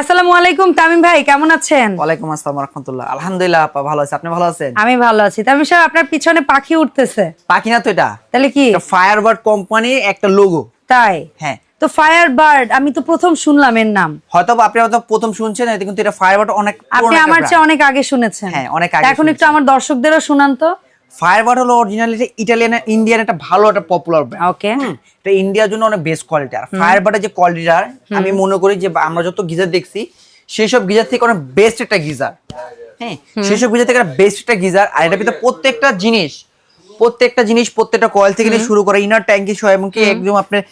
আসসালামু আলাইকুম তামিম ভাই কেমন আছেন? ওয়ালাইকুম আসসালাম রহমতুল্লাহ। আলহামদুলিল্লাহ আপা ভালো আছে। আপনি ভালো আছেন? আমি ভালো আছি। তামিম সাহেব আপনার পিছনে পাখি উঠতেছে। পাখি না তো এটা? তাহলে কি? ফায়ারবার্ড কোম্পানি একটা লোগো তাই? হ্যাঁ। তো ফায়ার বার্ড আমি তো প্রথম শুনলাম এর নাম। হয়তো আপনি হয়তো প্রথম শুনছেন কিন্তু এটা ফায়ারবার্ড অনেক আপনি আমার চেয়ে অনেক আগে শুনেছেন। হ্যাঁ, অনেক আগে এখন একটু আমার দর্শকদেরও শুনান তো। ফায়ারবার্ড হলো অরিজিনালি ইটালিয়ান ইন্ডিয়ান একটা ভালো একটা পপুলার ব্র্যান্ড ওকে এটা ইন্ডিয়ার জন্য অনেক বেস্ট কোয়ালিটি আর। ফায়ারবার্ডের যে কোয়ালিটিটা আমি মনে করি যে আমরা যত গিজার দেখছি সেই সব গিজার থেকে অনেক বেস্ট একটা গিজার। হ্যাঁ সেই সব গিজার থেকে বেস্ট একটা গিজার। আর এটা ভিতরে প্রত্যেকটা জিনিস প্রত্যেকটা জিনিস প্রত্যেকটা কয়েল থেকে শুরু করে ইনার ট্যাঙ্কি সহ এবং কি একদম আপনার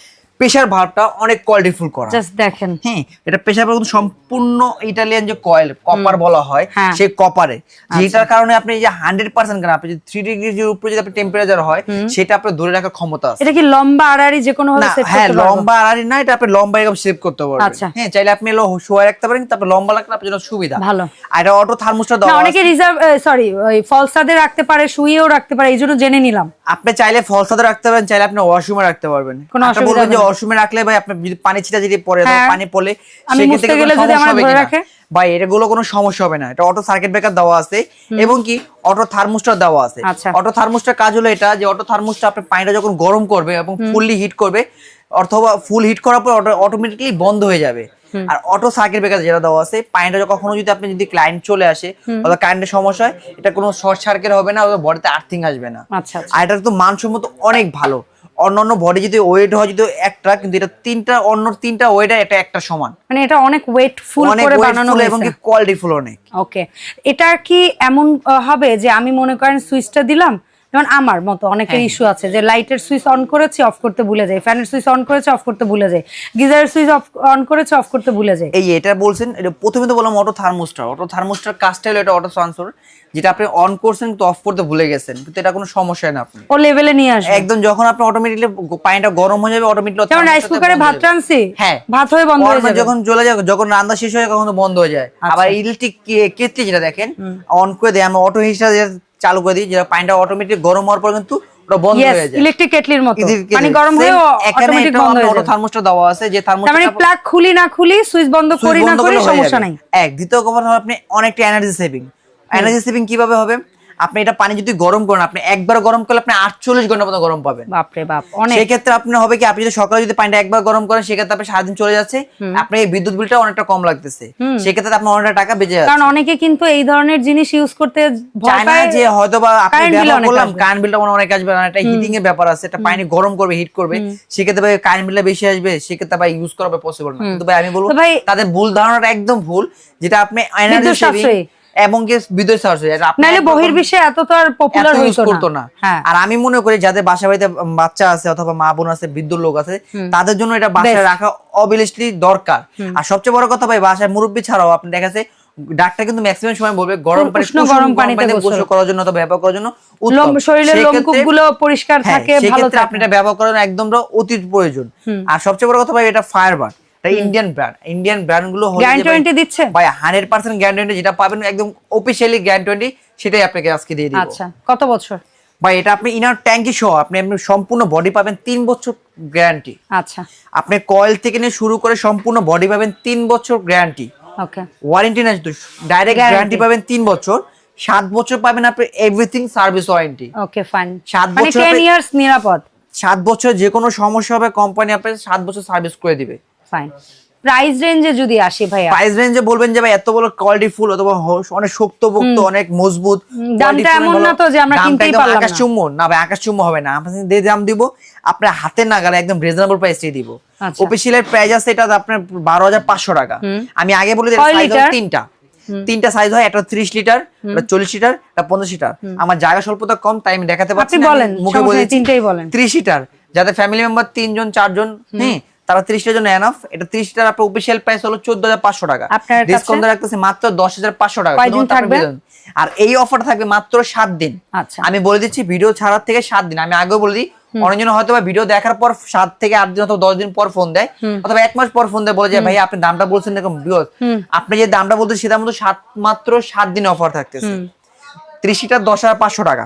প্রেশার ভাবটা অনেক কোয়ালিটিফুল করা। জাস্ট দেখেন। হ্যাঁ এটা প্রেশার ভাব সম্পূর্ণ ইটালিয়ান যে কয়েল কপার বলা হয় হ্যাঁ। সেই কপারে। যেটার কারণে আপনি যে হান্ড্রেড পার্সেন্ট কেন আপনি থ্রি ডিগ্রির উপরে যদি আপনি টেম্পারেচার হয় সেটা আপনার ধরে রাখার ক্ষমতা আছে। এটা কি লম্বা আড়াআড়ি যে কোনো ভাবে সেট হ্যাঁ করতে লম্বা আর না এটা আপনি লম্বা এরকম সেভ করতে পারবেন। আচ্ছা। হ্যাঁ চাইলে আপনি এলো শোয়া রাখতে পারেন তারপর লম্বা রাখলে আপনার জন্য সুবিধা। ভালো। আর এটা অটো থার্মোস্টার না দেওয়া অনেকে। রিজার্ভ সরি ফলসাদে রাখতে পারে শুয়েও রাখতে পারে এই জন্য জেনে নিলাম। আপনি চাইলে ফলসাতে রাখতে পারেন চাইলে আপনি ওয়াশরুমে রাখতে পারবেন। কোনো আপনি অসুবিধা যে ওয়াশরুমে রাখলে ভাই আপনি যদি পানি ছিটা যদি পড়ে হ্যাঁ। পানি পড়লে সেক্ষেত্রে গেলে যদি ধরে রাখে? ভাই এগুলো কোনো সমস্যা হবে না। এটা অটো সার্কিট ব্রেকার দেওয়া আছে এবং কি অটো থার্মোস্টার দেওয়া আছে। আচ্ছা। অটো থার্মোস্টার কাজ হলো এটা যে অটো থার্মোস্টার আপনি পানিটা যখন গরম করবে এবং ফুললি হিট করবে অথবা ফুল হিট করার পর অটোমেটিকলি বন্ধ হয়ে যাবে। আর অটো সার্কিট ব্রেকার যেটা দেওয়া আছে পানিটা কখনো যদি আপনি যদি ক্লায়েন্ট চলে আসে অথবা কারেন্টের সমস্যা হয় এটা কোনো শর্ট সার্কিট হবে না অথবা বডিতে আর্থিং আসবে না। আচ্ছা আচ্ছা। আর এটা তো মানসম্মত অনেক ভালো। অন্যান্য বডি যদি ওয়েট হয় যদি একটা কিন্তু এটা তিনটা অন্য তিনটা ওয়েট এটা একটা সমান। মানে এটা অনেক ওয়েট ফুল করে বানানো ওয়েটফুল এবং হয়েছে। কি কোয়ালিটিফুল অনেক। ওকে এটা কি এমন হবে যে আমি মনে করেন সুইচটা দিলাম যেমন আমার মতো অনেকের হ্যাঁ। ইস্যু আছে যে লাইটের সুইচ অন করেছি অফ করতে ভুলে যাই। ফ্যানের সুইচ অন করেছে অফ করতে ভুলে যাই। গিজারের সুইচ অফ অন করেছে অফ করতে ভুলে যাই। এই এটা বলছেন এটা প্রথমে তো বললাম অটো থার্মোস্টার অটো থার্মোস্টার কাজটা হলো এটা অটো ট্রান্সফার যেটা আপনি অন করছেন কিন্তু অফ করতে ভুলে গেছেন। কিন্তু এটা কোনো সমস্যা না আপনি ও লেভেলে নিয়ে আসবে। একদম যখন আপনি অটোমেটিকলি পানিটা গরম হয়ে যাবে অটোমেটিকলি যেমন রাইস কুকারে ভাত টানছি হ্যাঁ। ভাত হয়ে বন্ধ হয়ে যাবে। যখন চলে যায় যখন রান্না শেষ হয়ে তখন বন্ধ হয়ে যায়। আচ্ছা। আবার ইলেকট্রিক কেটলি যেটা দেখেন অন করে দেয় আমরা অটো হিসাবে চালু করে দিই যেটা পানিটা অটোমেটিক গরম হওয়ার পর কিন্তু ওটা বন্ধ হয়ে যায়। ইলেকট্রিক কেটলির মতো। পানি গরম হয়ে অটোমেটিক বন্ধ হয়ে দেওয়া আছে যে মানে প্লাগ খুলি না খুলি সুইচ বন্ধ করি না করি সমস্যা নাই। এক দ্বিতীয় কথা আপনি অনেকটা এনার্জি সেভিং এনার্জি সেভিং কীভাবে হবে? আপনি এটা পানি যদি গরম করেন আপনি একবার গরম করলে আপনি আটচল্লিশ ঘণ্টা মতো গরম পাবেন। বাপরে বাপ অনেক। সেক্ষেত্রে আপনি হবে কি আপনি যদি সকালে যদি পানিটা একবার গরম করেন সেক্ষেত্রে আপনি সারাদিন চলে যাচ্ছে। আপনার এই বিদ্যুৎ বিলটা অনেকটা কম লাগতেছে। সেক্ষেত্রে আপনার অনেকটা টাকা বেঁচে যাচ্ছে। কারণ অনেকে কিন্তু এই ধরনের জিনিস ইউজ করতে ভয় চায় পায়। যে হয়তো বা আপনি কারেন্ট বিল ব্যবহার অনেক করলাম। কারেন্ট বিলটা মনে অনেক আসবে না এটা হিটিং এর ব্যাপার আছে এটা পানি গরম করবে হিট করবে। সেক্ষেত্রে ভাই কারেন্ট বিলটা বেশি আসবে সেক্ষেত্রে ভাই ইউজ করা পসিবল না। কিন্তু ভাই আমি বলব তাদের ভুল ধারণাটা একদম ভুল যেটা আপনি এনার্জি সেভিং। এবং সাশ্রয়ী এটা আপনি নাহলে বহির্বিশ্বে এত তো আর পপুলার হইতো করতো না। হ্যাঁ। আর আমি মনে করি যাদের বাসা বাড়িতে বাচ্চা আছে অথবা মা বোন আছে বৃদ্ধ লোক আছে তাদের জন্য এটা বাসায় রাখা অবিলেসলি দরকার। আর সবচেয়ে বড় কথা ভাই বাসায় মুরব্বী ছাড়াও আপনি দেখা যাচ্ছে ডাক্তার কিন্তু ম্যাক্সিমাম সময় বলবে গরম পানি উষ্ণ গরম পানিতে গোসল। করার জন্য অথবা ব্যবহার করার জন্য উত্তম। শরীরের সেক্ষেত্রে- লোমকূপগুলো পরিষ্কার হ্যাঁ, থাকে ভালো থাকে আপনি এটা ব্যবহার করেন একদম অতি প্রয়োজন। আর সবচেয়ে বড় কথা ভাই এটা ফায়ারবার এটা ইন্ডিয়ান ব্র্যান্ড ইন্ডিয়ান ব্র্যান্ডগুলো যে গ্যারান্টি দিচ্ছে? ভাই হান্ড্রেড পার্সেন্ট গ্যারান্টি যেটা পাবেন একদম অফিসিয়ালি গ্যারান্টি সেটাই আপনাকে আজকে দিয়ে দিব। আচ্ছা কত বছর? ভাই এটা আপনি ইনার ট্যাঙ্কি সহ আপনি আপনি সম্পূর্ণ বডি পাবেন তিন বছর গ্যারান্টি আচ্ছা। আপনি কয়েল থেকে নিয়ে শুরু করে সম্পূর্ণ বডি পাবেন তিন বছর গ্যারান্টি ওকে। ওয়ারেন্টি না ডাইরেক্ট। গ্যারান্টি পাবেন তিন বছর। সাত বছর পাবেন আপনি everything service warranty okay fine সাত মানে বছর 10 ইয়ার্স নিরাপদ। সাত বছর যে কোনো সমস্যা হবে কোম্পানি আপনাকে সাত বছর সার্ভিস করে দিবে। ফাইন প্রাইস রেঞ্জে যদি আসি ভাই প্রাইস রেঞ্জে বলবেন যে ভাই এত বড় কোয়ালিটি ফুল অথবা অনেক শক্তপোক্ত অনেক মজবুত দামটা এমন না তো যে আমরা কিনতেই পারলাম আকাশ। চুম্বন। না ভাই আকাশ চুম্বন হবে না। আমরা যে দাম দিব আপনার হাতে না গেলে একদম রিজনেবল প্রাইসে দিব। আচ্ছা। অফিসিয়ালের প্রাইস আছে এটা আপনার বারো হাজার পাঁচশো টাকা। আমি আগে বলে দিই সাইজ? তিনটা। তিনটা সাইজ হয় একটা ত্রিশ লিটার চল্লিশ লিটার পঞ্চাশ লিটার আমার জায়গা স্বল্পতা কম তাই আমি দেখাতে পারছি বলেন, মুখে বলে তিনটেই বলেন। ত্রিশ লিটার যাতে ফ্যামিলি মেম্বার তিনজন চারজন হ্যাঁ তারা ত্রিশটার জন্য এনাফ এটা ত্রিশ লিটার আপনার অফিসিয়াল প্রাইস হলো চোদ্দ হাজার পাঁচশো টাকা। ডিসকাউন্ট রাখতেছে মাত্র দশ হাজার পাঁচশো টাকা। আর এই অফারটা থাকবে মাত্র সাত দিন। আচ্ছা। আমি বলে দিচ্ছি ভিডিও ছাড়ার থেকে সাত দিন। আমি আগেও বলে দিই অনেকজন হয়তো ভিডিও দেখার পর সাত থেকে আট দিন অথবা দশ দিন পর ফোন দেয় অথবা এক মাস পর ফোন দেয় বলে যে ভাই আপনি দামটা বলছেন এরকম আপনি যে দামটা বলতে সেটা মতো সাত মাত্র সাত দিন অফার থাকতেছে। ত্রিশ লিটার দশ হাজার পাঁচশো টাকা।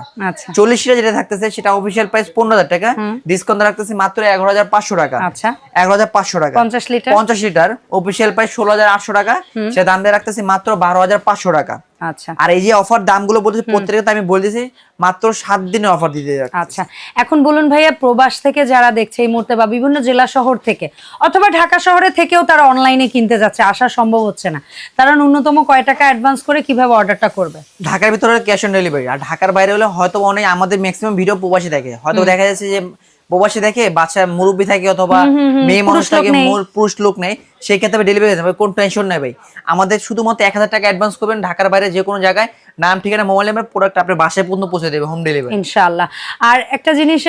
চল্লিশটা যেটা থাকতেছে সেটা অফিসিয়াল প্রাইস পনেরো হাজার টাকা। ডিসকাউন্ট রাখতেছি মাত্র এগারো হাজার পাঁচশো টাকা। আচ্ছা। এগারো হাজার পাঁচশো টাকা। পঞ্চাশ লিটার পঞ্চাশ লিটার অফিসিয়াল প্রাইস ষোলো হাজার আটশো টাকা। সেটা দাম দিয়ে রাখতেছি মাত্র বারো হাজার পাঁচশো টাকা। আচ্ছা। আর এই যে অফার দামগুলো বলতেছি প্রত্যেকটা তো আমি বলতেছি মাত্র সাত দিনের অফার দিতে আচ্ছা। এখন বলুন ভাইয়া প্রবাস থেকে যারা দেখছে এই মুহূর্তে বা বিভিন্ন জেলা শহর থেকে অথবা ঢাকা শহরে থেকেও তারা অনলাইনে কিনতে যাচ্ছে আসা সম্ভব হচ্ছে না। তারা ন্যূনতম কয় টাকা অ্যাডভান্স করে কীভাবে অর্ডারটা করবে? ঢাকার ভিতরে ক্যাশ অন ডেলিভারি আর ঢাকার বাইরে হলে হয়তো অনেক আমাদের ম্যাক্সিমাম ভিডিও প্রবাসী থাকে হয়তো দেখা যাচ্ছে যে প্রবাসী দেখে বাচ্চা মুরব্বী থাকে অথবা মেয়ে মানুষ থাকে মোর- পুরুষ লোক নেই সেই ক্ষেত্রে ডেলিভারি কোন টেনশন নেই ভাই। আমাদের শুধুমাত্র এক হাজার টাকা অ্যাডভান্স করবেন ঢাকার বাইরে যে কোনো জায়গায় নাম, ঠিকানা মোবাইল নাম্বার প্রোডাক্ট আপনার বাসায় পর্যন্ত পৌঁছে দেবে হোম ডেলিভারি ইনশাআল্লাহ। আর একটা জিনিস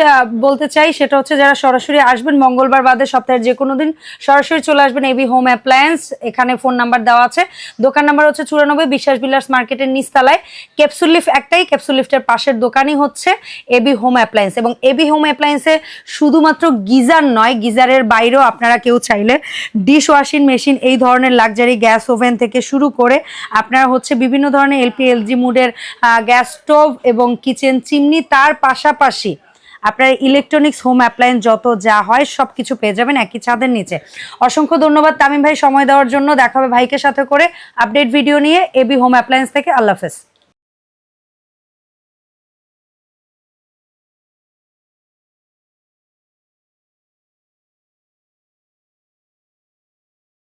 বলতে চাই, সেটা হচ্ছে যারা সরাসরি আসবেন, মঙ্গলবার বাদে সপ্তাহের যে কোনো দিন সরাসরি চলে আসবেন এবি হোম অ্যাপ্লায়েন্স এখানে ফোন নাম্বার দেওয়া আছে। দোকান নাম্বার হচ্ছে চুরানব্বই বিশ্বাস বিলার্স মার্কেটের নিচতলায়। ক্যাপসুল লিফট একটাই ক্যাপসুল লিফটের পাশের দোকানই হচ্ছে এবি হোম অ্যাপ্লায়েন্স এবং এবি হোম অ্যাপ্লায়েন্সে শুধুমাত্র গিজার নয়, গিজারের বাইরেও আপনারা কেউ চাইলে ডিশ ওয়াশিং মেশিন এই ধরনের লাক্সারি গ্যাস ওভেন থেকে শুরু করে আপনারা হচ্ছে বিভিন্ন ধরনের এলপি এলজি মুডের গ্যাস স্টোভ এবং কিচেন চিমনি তার পাশাপাশি আপনার ইলেকট্রনিক্স হোম অ্যাপ্লায়েন্স যত যা হয় সব কিছু পেয়ে যাবেন একই ছাদের নিচে। অসংখ্য ধন্যবাদ তামিম ভাই সময় দেওয়ার জন্য। দেখাবে ভাইকে সাথে করে। আপডেট ভিডিও নিয়ে। এবি হোম অ্যাপ্লায়েন্স থেকে আল্লাহ হাফেজ।